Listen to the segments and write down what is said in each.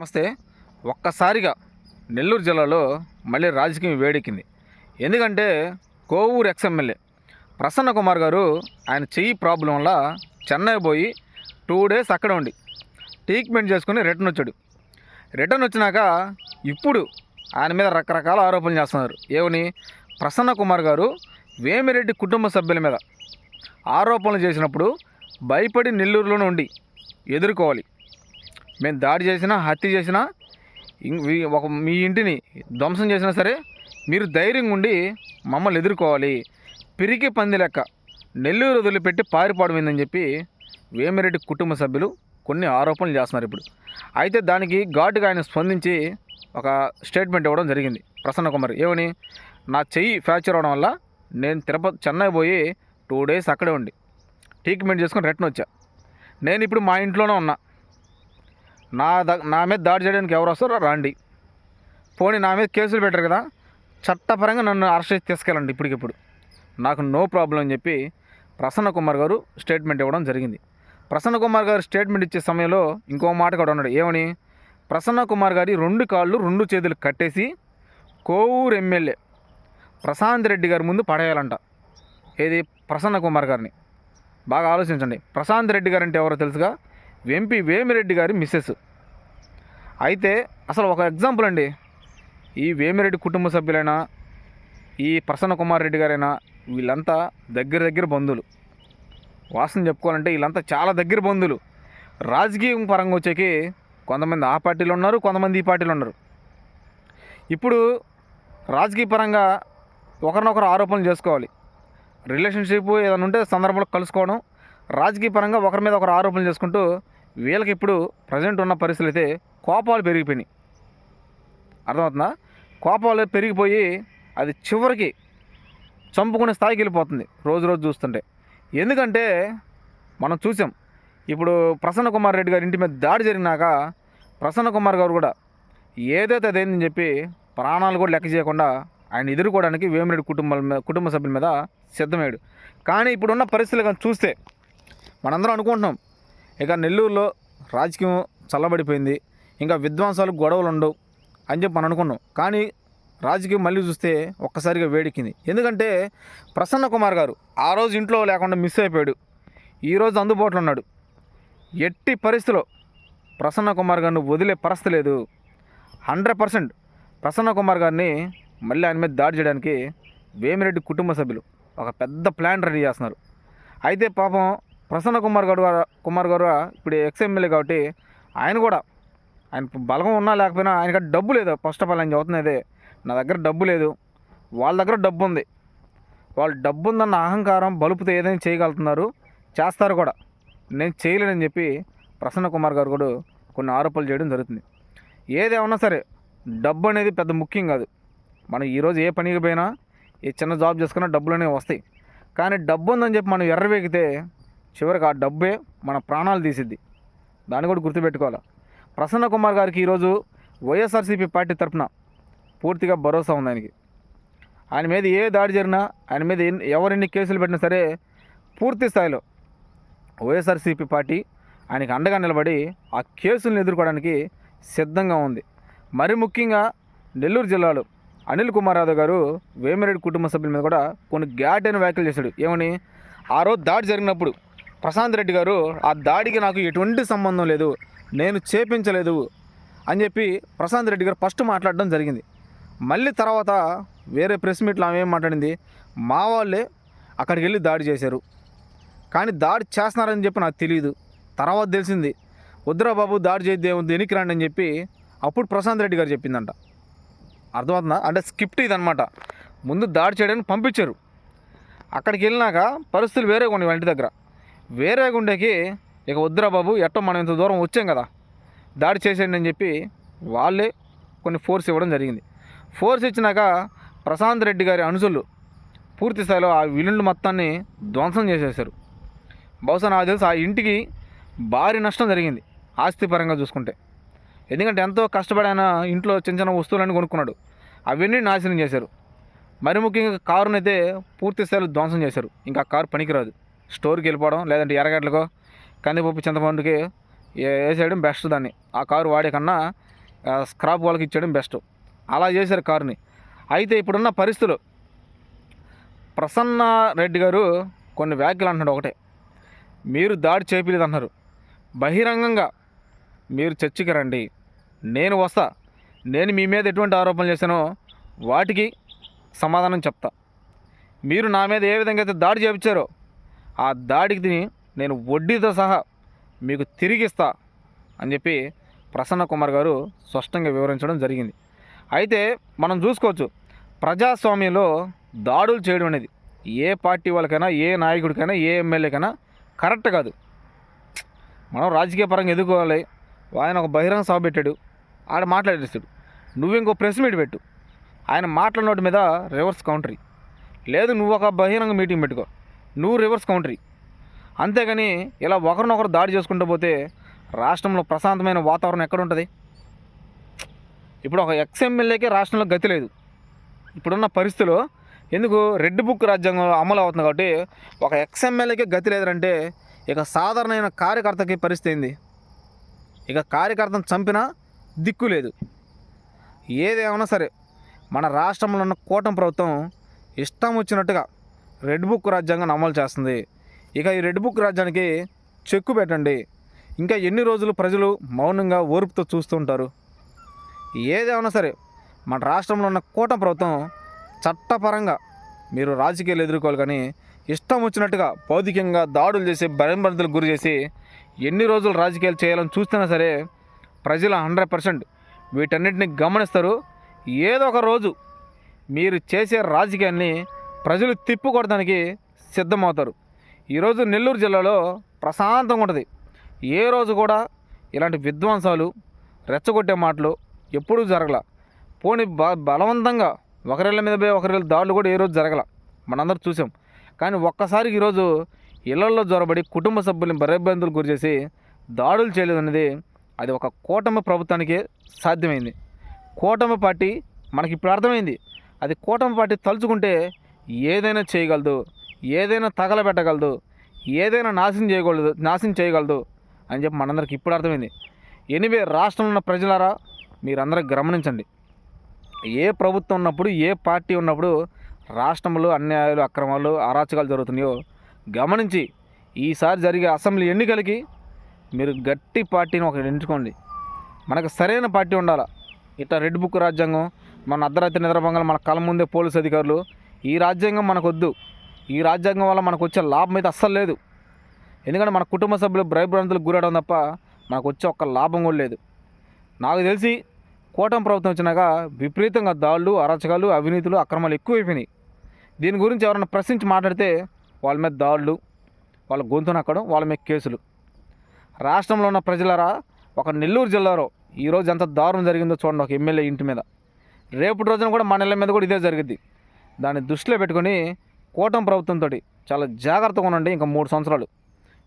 నమస్తే. ఒక్కసారిగా నెల్లూరు జిల్లాలో మళ్ళీ రాజకీయం వేడెక్కింది. ఎందుకంటే కోవూరు ఎక్స్ఎమ్మెల్యే ప్రసన్న కుమార్ గారు ఆయన చెయ్యి ప్రాబ్లం వల్ల చెన్నై పోయి టూ డేస్ అక్కడ ఉండి ట్రీట్మెంట్ చేసుకుని రిటర్న్ వచ్చాడు. రిటర్న్ వచ్చినాక ఇప్పుడు ఆయన మీద రకరకాల ఆరోపణలు చేస్తున్నారు. ఏమని? ప్రసన్న కుమార్ గారు వేమిరెడ్డి కుటుంబ సభ్యుల మీద ఆరోపణలు చేసినప్పుడు భయపడి నెల్లూరులోనే ఉండి ఎదుర్కోవాలి. మేము దాడి చేసినా హత్య చేసినా ఇం- ఒక మీ ఇంటిని ధ్వంసం చేసినా సరే మీరు ధైర్యంగా ఉండి మమ్మల్ని ఎదుర్కోవాలి. పిరికి పంది లెక్క. నెల్లూరు వదిలిపెట్టి పారిపోవడమైందని చెప్పి వేమిరెడ్డి కుటుంబ సభ్యులు కొన్ని ఆరోపణలు చేస్తున్నారు ఇప్పుడు. అయితే దానికి ఘాటుగా ఆయన స్పందించి ఒక స్టేట్మెంట్ ఇవ్వడం జరిగింది. ప్రసన్న కుమార్ ఏమని? నా చెయ్యి ఫ్రాక్చర్ అవడం వల్ల నేను తిరుపతి చెన్నై పోయి టూ డేస్ అక్కడే ఉండి ట్రీట్మెంట్ చేసుకుని రిటర్న్ వచ్చా. నేను ఇప్పుడు మా ఇంట్లోనే ఉన్నా. నా ద నా మీద దాడి చేయడానికి ఎవరు వస్తారో రండి. పోనీ నా మీద కేసులు పెట్టరు కదా? చట్టపరంగా నన్ను అరెస్ట్ చేసి తీసుకెళ్ళండి ఇప్పటికిప్పుడు. నాకు నో ప్రాబ్లం అని చెప్పి ప్రసన్న కుమార్ గారు స్టేట్మెంట్ ఇవ్వడం జరిగింది. ప్రసన్న కుమార్ గారు స్టేట్మెంట్ ఇచ్చే సమయంలో ఇంకో మాట కూడా ఉన్నాడు. ఏమని? ప్రసన్న కుమార్ గారి రెండు కాళ్ళు రెండు చేతులు కట్టేసి కోవూరు ఎమ్మెల్యే ప్రశాంత్ రెడ్డి గారి ముందు పడేయాలంట. ఏది? ప్రసన్న కుమార్ గారిని. బాగా ఆలోచించండి. ప్రశాంత్ రెడ్డి గారు అంటే ఎవరో తెలుసుగా? ఎంపీ వేమిరెడ్డి గారి మిస్సెస్ అయితే అసలు ఒక ఎగ్జాంపుల్ అండి. ఈ వేమిరెడ్డి కుటుంబ సభ్యులైనా ఈ ప్రసన్న కుమార్ రెడ్డి గారైనా వీళ్ళంతా దగ్గర దగ్గర బంధువులు. వాసన చెప్పుకోవాలంటే వీళ్ళంతా చాలా దగ్గర బంధువులు. రాజకీయం పరంగా వచ్చేకి కొంతమంది ఆ పార్టీలు ఉన్నారు కొంతమంది ఈ పార్టీలు ఉన్నారు. ఇప్పుడు రాజకీయ పరంగా ఒకరినొకరు ఆరోపణలు చేసుకోవాలి. రిలేషన్షిప్ ఏదైనా ఉంటే సందర్భంలో కలుసుకోవడం రాజకీయ పరంగా ఒకరి మీద ఒకరు ఆరోపణలు చేసుకుంటూ వీళ్ళకి ఇప్పుడు ప్రజెంట్ ఉన్న పరిస్థితులు అయితే కోపాలు పెరిగిపోయినాయి. అర్థమవుతుందా? కోపాలు పెరిగిపోయి అది చివరికి చంపుకునే స్థాయికి వెళ్ళిపోతుంది రోజు రోజు చూస్తుంటే. ఎందుకంటే మనం చూసాం ఇప్పుడు ప్రసన్న కుమార్ రెడ్డి గారి ఇంటి మీద దాడి జరిగినాక ప్రసన్న కుమార్ గారు కూడా ఏదైతే అదేందని చెప్పి ప్రాణాలు కూడా లెక్క చేయకుండా ఆయన ఎదుర్కోవడానికి వేమిరెడ్డి కుటుంబాల మీద కుటుంబ సభ్యుల మీద సిద్ధమయ్యాడు. కానీ ఇప్పుడున్న పరిస్థితులు కానీ చూస్తే మనందరం అనుకుంటున్నాం ఇక నెల్లూరులో రాజకీయం చల్లబడిపోయింది. ఇంకా విధ్వంసాలు గొడవలు ఉండవు అని చెప్పి మనం అనుకున్నాం. కానీ రాజకీయం మళ్ళీ చూస్తే ఒక్కసారిగా వేడెక్కింది. ఎందుకంటే ప్రసన్న కుమార్ గారు ఆ రోజు ఇంట్లో లేకుండా మిస్ అయిపోయాడు. ఈరోజు అందుబాటులో ఉన్నాడు. ఎట్టి పరిస్థితిలో ప్రసన్న కుమార్ గారిని వదిలే పరిస్థితి లేదు. హండ్రెడ్ పర్సెంట్ ప్రసన్న కుమార్ గారిని మళ్ళీ ఆయన మీద దాడి చేయడానికి వేమిరెడ్డి కుటుంబ సభ్యులు ఒక పెద్ద ప్లాన్ రెడీ చేస్తున్నారు. అయితే పాపం ప్రసన్న కుమార్ గారు కుమార్ గారు ఇప్పుడు ఎక్స్ ఎమ్మెల్యే కాబట్టి ఆయన కూడా ఆయన బలగం ఉన్నా లేకపోయినా ఆయనకి డబ్బు లేదు. ఫస్ట్ ఆఫ్ ఆల్ ఆయన చదువుతున్నదే నా దగ్గర డబ్బు లేదు. వాళ్ళ దగ్గర డబ్బు ఉంది. వాళ్ళు డబ్బు ఉందన్న అహంకారం బలుపుతో ఏదైనా చేయగలుగుతున్నారు. చేస్తారు కూడా. నేను చేయలేనని చెప్పి ప్రసన్న కుమార్ గారు కూడా కొన్ని ఆరోపణలు చేయడం జరుగుతుంది. ఏదేమన్నా సరే డబ్బు అనేది పెద్ద ముఖ్యం కాదు. మనం ఈరోజు ఏ పనికి పోయినా ఏ చిన్న జాబ్ చేసుకున్నా డబ్బులు అనేవి వస్తాయి. కానీ డబ్బు ఉందని చెప్పి మనం ఎర్రవేగితే చివరికి ఆ డబ్బే మన ప్రాణాలు తీసిద్ది. దాన్ని కూడా గుర్తుపెట్టుకోవాలి. ప్రసన్న కుమార్ గారికి ఈరోజు వైఎస్ఆర్సీపీ పార్టీ తరఫున పూర్తిగా భరోసా ఉంది ఆయనకి. ఆయన మీద ఏ దాడి జరిగినా ఆయన మీద ఎవరెన్ని కేసులు పెట్టినా సరే పూర్తి స్థాయిలో వైఎస్ఆర్సీపీ పార్టీ ఆయనకి అండగా నిలబడి ఆ కేసులను ఎదుర్కోవడానికి సిద్ధంగా ఉంది. మరి ముఖ్యంగా నెల్లూరు జిల్లాలో అనిల్ కుమార్ యాదవ్ గారు వేమిరెడ్డి కుటుంబ సభ్యుల మీద కూడా కొన్ని ఘాటైన వ్యాఖ్యలు చేశాడు. ఏమని? ఆ రోజు దాడి జరిగినప్పుడు ప్రశాంత్ రెడ్డి గారు ఆ దాడికి నాకు ఎటువంటి సంబంధం లేదు నేను చేపించలేదు అని చెప్పి ప్రశాంత్ రెడ్డి గారు ఫస్ట్ మాట్లాడడం జరిగింది. మళ్ళీ తర్వాత వేరే ప్రెస్ మీట్లో ఆమె ఏం మాట్లాడింది మా వాళ్ళే అక్కడికి వెళ్ళి దాడి చేశారు. కానీ దాడి చేస్తున్నారని చెప్పి నాకు తెలియదు. తర్వాత తెలిసింది వద్దురా బాబు దాడి చేద్దే దేనికి రండి అని చెప్పి అప్పుడు ప్రశాంత్ రెడ్డి గారు చెప్పిందంట. అర్థమవుతుందా? అంటే స్కిప్ట్ ఇదనమాట ముందు దాడి చేయడానికి పంపించారు. అక్కడికి వెళ్ళినాక పరిస్థితులు వేరే కొన్ని ఇంటి దగ్గర. వేరే గుండెకి ఇక వద్దురా బాబు ఎట్ట మనం ఇంత దూరం వచ్చాం కదా దాడి చేసేయండి అని చెప్పి వాళ్ళే కొన్ని ఫోర్స్ ఇవ్వడం జరిగింది. ఫోర్స్ ఇచ్చినాక ప్రశాంత్ రెడ్డి గారి అనుసులు పూర్తి స్థాయిలో ఆ విలుండు మొత్తాన్ని ధ్వంసం చేసేశారు. బహుశా నాకు తెలిసి ఆ ఇంటికి భారీ నష్టం జరిగింది ఆస్తిపరంగా చూసుకుంటే. ఎందుకంటే ఎంతో కష్టపడి ఆయన ఇంట్లో చిన్న చిన్న వస్తువులన్నీ కొనుక్కున్నాడు. అవన్నీ నాశనం చేశారు. మరి ముఖ్యంగా కారునైతే పూర్తి స్థాయిలో ధ్వంసం చేశారు. ఇంకా కారు పనికిరాదు. స్టోర్కి వెళ్ళిపోవడం లేదంటే ఎర్రగడ్డలకో కందిపప్పు చింతపండుకి వేసేయడం బెస్ట్ దాన్ని. ఆ కారు వాడే కన్నా స్క్రాప్ వాళ్ళకి ఇచ్చేయడం బెస్ట్. అలా చేశారు కారుని. అయితే ఇప్పుడున్న పరిస్థితులు. ప్రసన్న రెడ్డి గారు కొన్ని వ్యాఖ్యలు అంటున్నాడు ఒకటే. మీరు దాడి చేయలేదు అన్నారు బహిరంగంగా మీరు చర్చికి రండి. నేను వస్తా. నేను మీ మీద ఎటువంటి ఆరోపణలు చేశానో వాటికి సమాధానం చెప్తా. మీరు నా మీద ఏ విధంగా అయితే దాడి చేయించారో ఆ దాడికి తిని నేను వడ్డీతో సహా మీకు తిరిగిస్తా అని చెప్పి ప్రసన్న కుమార్ గారు స్పష్టంగా వివరించడం జరిగింది. అయితే మనం చూసుకోవచ్చు ప్రజాస్వామ్యంలో దాడులు చేయడం అనేది ఏ పార్టీ వాళ్ళకైనా ఏ నాయకుడికైనా ఏ ఎమ్మెల్యేకైనా కరెక్ట్ కాదు. మనం రాజకీయ పరంగా ఎదుర్కోవాలి. ఆయన ఒక బహిరంగ సభ పెట్టాడు. ఆడ మాట్లాడేస్తాడు. నువ్వు ఇంకో ప్రెస్ మీట్ పెట్టు. ఆయన మాట్లాడినోటి మీద రివర్స్ కౌంటరీ. లేదు నువ్వు ఒక బహిరంగ మీటింగ్ పెట్టుకో. నువ్వు రివర్స్ కౌంటరీ. అంతేగాని ఇలా ఒకరినొకరు దాడి చేసుకుంటూ పోతే రాష్ట్రంలో ప్రశాంతమైన వాతావరణం ఎక్కడుంటుంది? ఇప్పుడు ఒక ఎక్స్ ఎమ్మెల్యేకే రాష్ట్రంలో గతి లేదు. ఇప్పుడున్న పరిస్థితిలో ఎందుకు రెడ్ బుక్ రాజ్యాంగం అమలు అవుతుంది కాబట్టి ఒక ఎక్స్ ఎమ్మెల్యేకే గతి లేదంటే ఇక సాధారణమైన కార్యకర్తకి పరిస్థితి ఏంది? ఇక కార్యకర్తను చంపినా దిక్కు లేదు. ఏదేమైనా సరే మన రాష్ట్రంలో ఉన్న కూటమి ప్రభుత్వం ఇష్టం వచ్చినట్టుగా రెడ్ బుక్ రాజ్యాంగం అమలు చేస్తుంది. ఇక ఈ రెడ్ బుక్ రాజ్యానికి చెక్కు పెట్టండి. ఇంకా ఎన్ని రోజులు ప్రజలు మౌనంగా ఓర్పుతో చూస్తుంటారు ఏదేమైనా సరే మన రాష్ట్రంలో ఉన్న కూటమి ప్రభుత్వం చట్టపరంగా మీరు రాజకీయాలు ఎదుర్కోవాలి కానీ ఇష్టం వచ్చినట్టుగా భౌతికంగా దాడులు చేసి భయంబంతులకు గురి చేసి ఎన్ని రోజులు రాజకీయాలు చేయాలని చూస్తున్నా సరే ప్రజలు హండ్రెడ్ పర్సెంట్ వీటన్నిటిని గమనిస్తారు. ఏదో ఒక రోజు మీరు చేసే రాజకీయాన్ని ప్రజలు తిప్పుకొడడానికి సిద్ధమవుతారు. ఈరోజు నెల్లూరు జిల్లాలో ప్రశాంతంగా ఉంటుంది. ఏ రోజు కూడా ఇలాంటి విధ్వంసాలు రెచ్చగొట్టే మాటలు ఎప్పుడూ జరగల. పోనీ బ బలవంతంగా ఒకరిళ్ళ మీద పోయి ఒకరిళ్ళ దాడులు కూడా ఏ రోజు జరగల. మనందరూ చూసాం. కానీ ఒక్కసారి ఈరోజు ఇళ్ళలో జ్వరబడి కుటుంబ సభ్యులని భయభ్రాంతులు గురి చేసి దాడులు చేయలేదు అనేది అది ఒక కూటమి ప్రభుత్వానికే సాధ్యమైంది. కూటమి పార్టీ మనకి ఇప్పుడు అర్థమైంది. అది కూటమి పార్టీ తలుచుకుంటే ఏదైనా చేయగలదు ఏదైనా తగలబెట్టగలదు ఏదైనా నాశనం చేయగలదు నాశనం చేయగలదు అని చెప్పి మనందరికి ఇప్పుడు అర్థమైంది. ఎనివే రాష్ట్రంలో ఉన్న ప్రజలారా మీరందరూ గమనించండి. ఏ ప్రభుత్వం ఉన్నప్పుడు ఏ పార్టీ ఉన్నప్పుడు రాష్ట్రంలో అన్యాయాలు అక్రమాలు అరాచకాలు జరుగుతున్నాయో గమనించి ఈసారి జరిగే అసెంబ్లీ ఎన్నికలకి మీరు గట్టి పార్టీని ఒకటి ఎంచుకోండి. మనకు సరైన పార్టీ ఉండాలి? ఇట్లా రెడ్ బుక్ రాజ్యాంగం మన అర్ధరాత్రి నిద్రభంగాలు మన కళ్ళ ముందే పోలీసు అధికారులు ఈ రాజ్యాంగం మనకొద్దు. ఈ రాజ్యాంగం వల్ల మనకు వచ్చే లాభం అయితే అస్సలు లేదు. ఎందుకంటే మన కుటుంబ సభ్యులు భయభ్రాంతులకు గురవడం తప్ప మనకు వచ్చే ఒక్క లాభం కూడా లేదు. నాకు తెలిసి కూటమి ప్రభుత్వం వచ్చినాక విపరీతంగా దాడులు అరాచకాలు అవినీతులు అక్రమాలు ఎక్కువైపోయినాయి. దీని గురించి ఎవరైనా ప్రశ్నించి మాట్లాడితే వాళ్ళ మీద దాడులు వాళ్ళ గొంతు నక్కడం వాళ్ళ మీద కేసులు. రాష్ట్రంలో ఉన్న ప్రజలరా ఒక నెల్లూరు జిల్లాలో ఈరోజు ఎంత దారుణం జరిగిందో చూడండి ఒక ఎమ్మెల్యే ఇంటి మీద. రేపటి రోజున కూడా మన ఇళ్ళ మీద కూడా ఇదే జరిగింది దాన్ని దృష్టిలో పెట్టుకొని కూటమి ప్రభుత్వంతో చాలా జాగ్రత్తగా ఉండండి ఇంకా మూడు సంవత్సరాలు.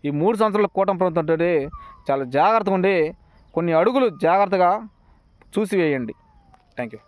ఈ మూడు సంవత్సరాలు కూటమి ప్రభుత్వంతో చాలా జాగ్రత్తగా ఉండి కొన్ని అడుగులు జాగ్రత్తగా చూసి వేయండి థ్యాంక్ యూ